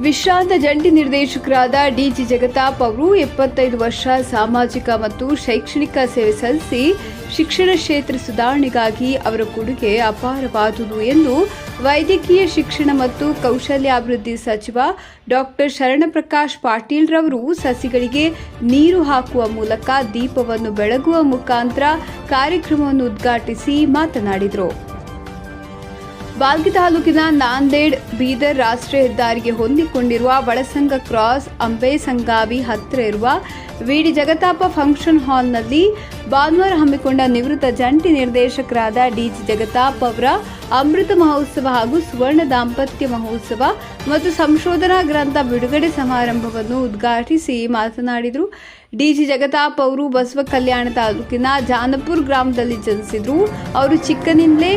ವಿಶ್ರಾಂತ ಜಂಟಿ ನಿರ್ದೇಶಕರಾದ ಡಿಜಿ ಜಗತಾಪ್ ಅವರು ಎಪ್ಪತ್ತೈದು ವರ್ಷ ಸಾಮಾಜಿಕ ಮತ್ತು ಶೈಕ್ಷಣಿಕ ಸೇವೆ ಸಲ್ಲಿಸಿ ಶಿಕ್ಷಣ ಕ್ಷೇತ್ರ ಸುಧಾರಣೆಗಾಗಿ ಅವರ ಕೊಡುಗೆ ಅಪಾರವಾದುದು ಎಂದು ವೈದ್ಯಕೀಯ ಶಿಕ್ಷಣ ಮತ್ತು ಕೌಶಲ್ಯಾಭಿವೃದ್ಧಿ ಸಚಿವ ಡಾಕ್ಟರ್ ಶರಣಪ್ರಕಾಶ್ ಪಾಟೀಲ್ ರವರು ಸಸಿಗಳಿಗೆ ನೀರು ಹಾಕುವ ಮೂಲಕ ದೀಪವನ್ನು ಬೆಳಗುವ ಮುಖಾಂತರ ಕಾರ್ಯಕ್ರಮವನ್ನು ಉದ್ಘಾಟಿಸಿ ಮಾತನಾಡಿದರು. ಬಾಲ್ಕಿ ತಾಲೂಕಿನ ನಾಂದೇಡ್ ಬೀದರ್ ರಾಷ್ಟ್ರೀಯ ಹೆದ್ದಾರಿಗೆ ಹೊಂದಿಕೊಂಡಿರುವ ಬಳಸಂಗ ಕ್ರಾಸ್ ಅಂಬೇಸಂಗಾವಿ ಹತ್ತಿರ ಇರುವ ವಿಡಿ ಜಗತಾಪ ಫಂಕ್ಷನ್ ಹಾಲ್ನಲ್ಲಿ ಭಾನುವಾರ ಹಮ್ಮಿಕೊಂಡ ನಿವೃತ್ತ ಜಂಟಿ ನಿರ್ದೇಶಕರಾದ ಡಿಜಿ ಜಗತಾಪ್ ಅವರ ಅಮೃತ ಮಹೋತ್ಸವ ಹಾಗೂ ಸುವರ್ಣ ದಾಂಪತ್ಯ ಮಹೋತ್ಸವ ಮತ್ತು ಸಂಶೋಧನಾ ಗ್ರಂಥ ಬಿಡುಗಡೆ ಸಮಾರಂಭವನ್ನು ಉದ್ಘಾಟಿಸಿ ಮಾತನಾಡಿದರು. ಡಿಜಿ ಜಗತಾಪ್ ಅವರು ಬಸವ ಕಲ್ಯಾಣ ತಾಲೂಕಿನ ಜಾನಪುರ್ ಗ್ರಾಮದಲ್ಲಿ ಜನಿಸಿದರು. ಅವರು ಚಿಕ್ಕನಿಂದಲೇ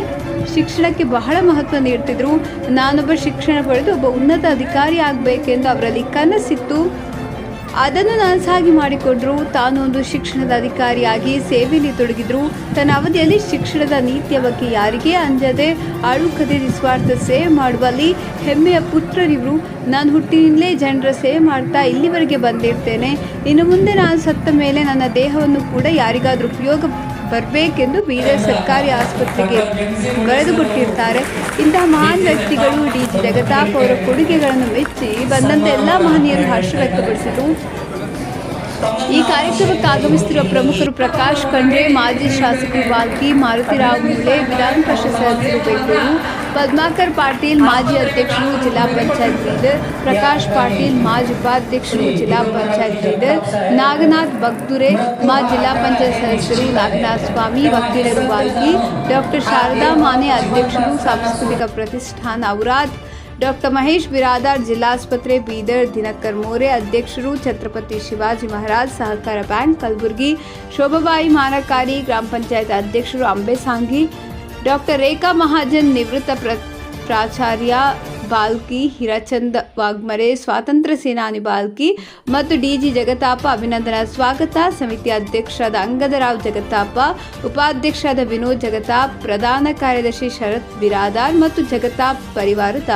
ಶಿಕ್ಷಣಕ್ಕೆ ಬಹಳ ಮಹತ್ವ ನೀಡ್ತಿದ್ರು. ನಾನೊಬ್ಬ ಶಿಕ್ಷಣ ಪಡೆದು ಒಬ್ಬ ಉನ್ನತ ಅಧಿಕಾರಿ ಆಗಬೇಕೆಂದು ಅವರಲ್ಲಿ ಕನಸಿತ್ತು. ಅದನ್ನು ನನಸಾಗಿ ಮಾಡಿಕೊಂಡ್ರು. ತಾನು ಒಂದು ಶಿಕ್ಷಣದ ಅಧಿಕಾರಿಯಾಗಿ ಸೇವೆಯಲ್ಲಿ ತೊಡಗಿದ್ರು. ತನ್ನ ಅವಧಿಯಲ್ಲಿ ಶಿಕ್ಷಣದ ನೀತಿಯ ಬಗ್ಗೆ ಯಾರಿಗೆ ಅಂಜದೆ ಅಳುಕದೆ ನಿಸ್ವಾರ್ಥ ಸೇವೆ ಮಾಡುವಲ್ಲಿ ಹೆಮ್ಮೆಯ ಪುತ್ರರಿವರು. ನಾನು ಹುಟ್ಟಿನಿಂದಲೇ ಜನರ ಸೇವೆ ಮಾಡ್ತಾ ಇಲ್ಲಿವರೆಗೆ ಬಂದಿರ್ತೇನೆ. ಇನ್ನು ಮುಂದೆ ನಾನು ಸತ್ತ ಮೇಲೆ ನನ್ನ ದೇಹವನ್ನು ಕೂಡ ಯಾರಿಗಾದರೂ ಉಪಯೋಗ ಬರಬೇಕೆಂದು ಬೀದರ್ ಸರ್ಕಾರಿ ಆಸ್ಪತ್ರೆಗೆ ಕಳೆದುಕೊಟ್ಟಿರ್ತಾರೆ ಇಂತಹ ಮಹಾನ್ ವ್ಯಕ್ತಿಗಳು ಡಿ ಜಿ ಜಗತಾಪ್ ಅವರ ಕೊಡುಗೆಗಳನ್ನು ಮೆಚ್ಚಿ ಬಂದಂಥ ಎಲ್ಲ ಮಹನೀಯರು ಹರ್ಷ ವ್ಯಕ್ತಪಡಿಸಿದರು. ಈ ಕಾರ್ಯಕ್ರಮಕ್ಕೆ ಆಗಮಿಸುತ್ತಿರುವ ಪ್ರಮುಖರು ಪ್ರಕಾಶ್ ಖಂಡ್ರೆ, ಮಾಜಿ ಶಾಸಕರು ಮಾರುತಿ ರಾವ್ ಮುಳೆ ವಿಧಾನ ಪರಿಷತ್ ಸದಸ್ಯರು ಬೆಂಗಳೂರು ಪದ್ಮಾಕರ್ ಪಾಟೀಲ್ ಮಾಜಿ ಅಧ್ಯಕ್ಷರು ಜಿಲ್ಲಾ ಪಂಚಾಯತ್ ಲೀಡರ್ ಪ್ರಕಾಶ್ ಪಾಟೀಲ್ ಮಾಜಿ ಉಪಾಧ್ಯಕ್ಷರು ಜಿಲ್ಲಾ ಪಂಚಾಯತ್ ಲೀಡರ್ ನಾಗನಾಥ್ ಬಗ್ದುರೆ ಮಾ ಜಿಲ್ಲಾ ಪಂಚಾಯತ್ ಸದಸ್ಯರು ನಾಗನಾಥ್ ಸ್ವಾಮಿ ವಕೀಲರು ಬಾಲ್ಕಿ ಡಾಕ್ಟರ್ ಶಾರದಾ ಮಾನೆ ಅಧ್ಯಕ್ಷರು ಸಾಂಸ್ಕೃತಿಕ ಪ್ರತಿಷ್ಠಾನ ಔರಾದ್ ಡಾಕ್ಟರ್ ಮಹೇಶ್ ಬಿರಾದಾರ್ ಜಿಲ್ಲಾಸ್ಪತ್ರೆ ಬೀದರ್ ದಿನಕರ್ ಮೋರೆ ಅಧ್ಯಕ್ಷರು ಛತ್ರಪತಿ ಶಿವಾಜಿ ಮಹಾರಾಜ್ ಸಹಕಾರ ಬ್ಯಾಂಕ್ ಕಲಬುರಗಿ ಶೋಭಾಬಾಯಿ ಮಾನಕಾರಿ ಗ್ರಾಮ ಪಂಚಾಯತ್ ಅಧ್ಯಕ್ಷರು ಅಂಬೆಸಾಂಗಿ ಡಾಕ್ಟರ್ ರೇಖಾ ಮಹಾಜನ್ ನಿವೃತ್ತ ಪ್ರ ಪ್ರಾಚಾರ್ಯ ಬಾಲ್ಕಿ ಹಿರಚಂದ್ ವಾಗ್ಮರೆ, ಸ್ವಾತಂತ್ರ್ಯ ಸೇನಾನಿ ಬಾಲ್ಕಿ ಮತ್ತು ಡಿಜಿ ಜಗತಾಪ ಅಭಿನಂದನಾ. ಸ್ವಾಗತ. ಸಮಿತಿ ಅಧ್ಯಕ್ಷರಾದ ಅಂಗದರಾವ್ ಜಗತಾಪ ಉಪಾಧ್ಯಕ್ಷರಾದ ವಿನೋದ್ ಜಗತಾಪ್ ಪ್ರಧಾನ ಕಾರ್ಯದರ್ಶಿ ಶರತ್ ಬಿರಾದಾರ್ ಮತ್ತು ಜಗತಾಪ್ ಪರಿವಾರದ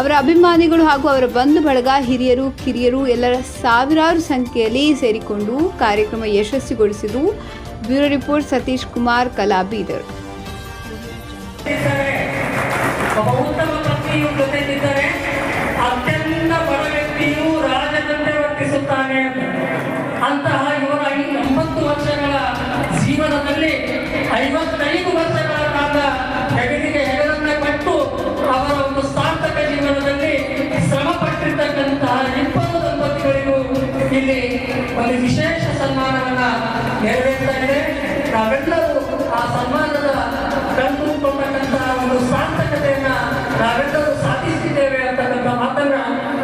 ಅವರ ಅಭಿಮಾನಿಗಳು ಹಾಗೂ ಅವರ ಬಂಧು ಬಳಗ ಹಿರಿಯರು, ಕಿರಿಯರು ಎಲ್ಲರ ಸಾವಿರಾರು ಸಂಖ್ಯೆಯಲ್ಲಿ ಸೇರಿಕೊಂಡು ಕಾರ್ಯಕ್ರಮ ಯಶಸ್ವಿಗೊಳಿಸಿದರು. ಬ್ಯೂರೋ ರಿಪೋರ್ಟ್ ಸತೀಶ್ ಕುಮಾರ್ ಕಲಾ ಬೀದರ್ ಇದ್ದಾರೆ. ಉತ್ತಮ ಪತ್ನಿಯು ಜೊತೆಗಿದ್ದರೆ ಅತ್ಯಂತ ಬಡ ವ್ಯಕ್ತಿಯು ರಾಜದಂತೆ ವರ್ತಿಸುತ್ತಾನೆ. ಅಂತಹ ಇವರ ಎಂಬತ್ತು ವರ್ಷಗಳ ಜೀವನದಲ್ಲಿ ಐವತ್ತೈದು ವರ್ಷಗಳ ಕಾಲ ಹೆಗಲಿಗೆ ಹೆಗಲನ್ನ ಕಟ್ಟು ಅವರ ಒಂದು ಸಾರ್ಥಕ ಜೀವನದಲ್ಲಿ ಶ್ರಮ ಪಟ್ಟಿರ್ತಕ್ಕಂತಹ ಇಬ್ಬರು ದಂಪತಿಗಳಿಗೂ ಇಲ್ಲಿ ಒಂದು ವಿಶೇಷ ಸನ್ಮಾನವನ್ನ ನೆರವೇರ್ತಾ ಇದೆ ನಾವೆಲ್ಲರೂ ಆ ಸನ್ಮಾನದ ನಾವೆಲ್ಲರೂ ಸಾಧಿಸಿದ್ದೇವೆ ಅಂತಕ್ಕಂಥ ಮಾತನ್ನ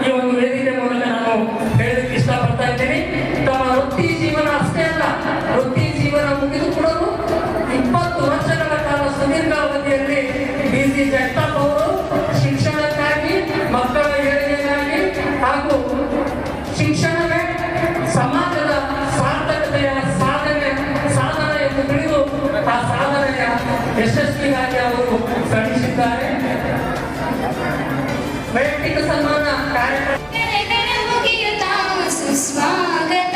ಈ ಒಂದು ವೇದಿಕೆ ಮೂಲಕ ನಾನು ಹೇಳಲಿಕ್ಕೆ ಇಷ್ಟಪಡ್ತಾ ಇದ್ದೀನಿ. ತಮ್ಮ ವೃತ್ತಿ ಜೀವನ ಅಷ್ಟೇ ಅಲ್ಲ, ವೃತ್ತಿ ಜೀವನ ಮುಗಿದು ಇಪ್ಪತ್ತು ವರ್ಷಗಳ ಕಾಲ ಸುದೀರ್ಘ ಅವಧಿಯಲ್ಲಿ ಡಿ ಸಿ ಜಗತಾಪ್ ಅವರು ಶಿಕ್ಷಣಕ್ಕಾಗಿ, ಮಕ್ಕಳ ಏಳಿಗೆಗಾಗಿ ಹಾಗೂ ಶಿಕ್ಷಣವೇ ಸಮಾಜದ ಸಾರ್ಥಕತೆಯ ಸಾಧನೆ, ಸಾಧನ ಎಂದು ತಿಳಿದು ಆ ಸಾಧನೆಯ ಯಶಸ್ವಿಗಾಗಿ ಅವರು ito sa mga karakter. Kaya kaya.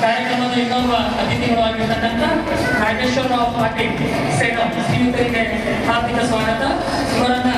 ಕಾರ್ಯಕ್ರಮದ ಇನ್ನೊಬ್ಬ ಅತಿಥಿಗಳು ಆಗಿರ್ತಕ್ಕಂಥ ನಾಗೇಶ್ವರರಾವ್ ಪಾಟೀಲ್ ಸೇನಾ ಶ್ರೀಯುತರಿಗೆ ಹಾರ್ದಿಕ ಸ್ವಾಗತ ಇವರನ್ನ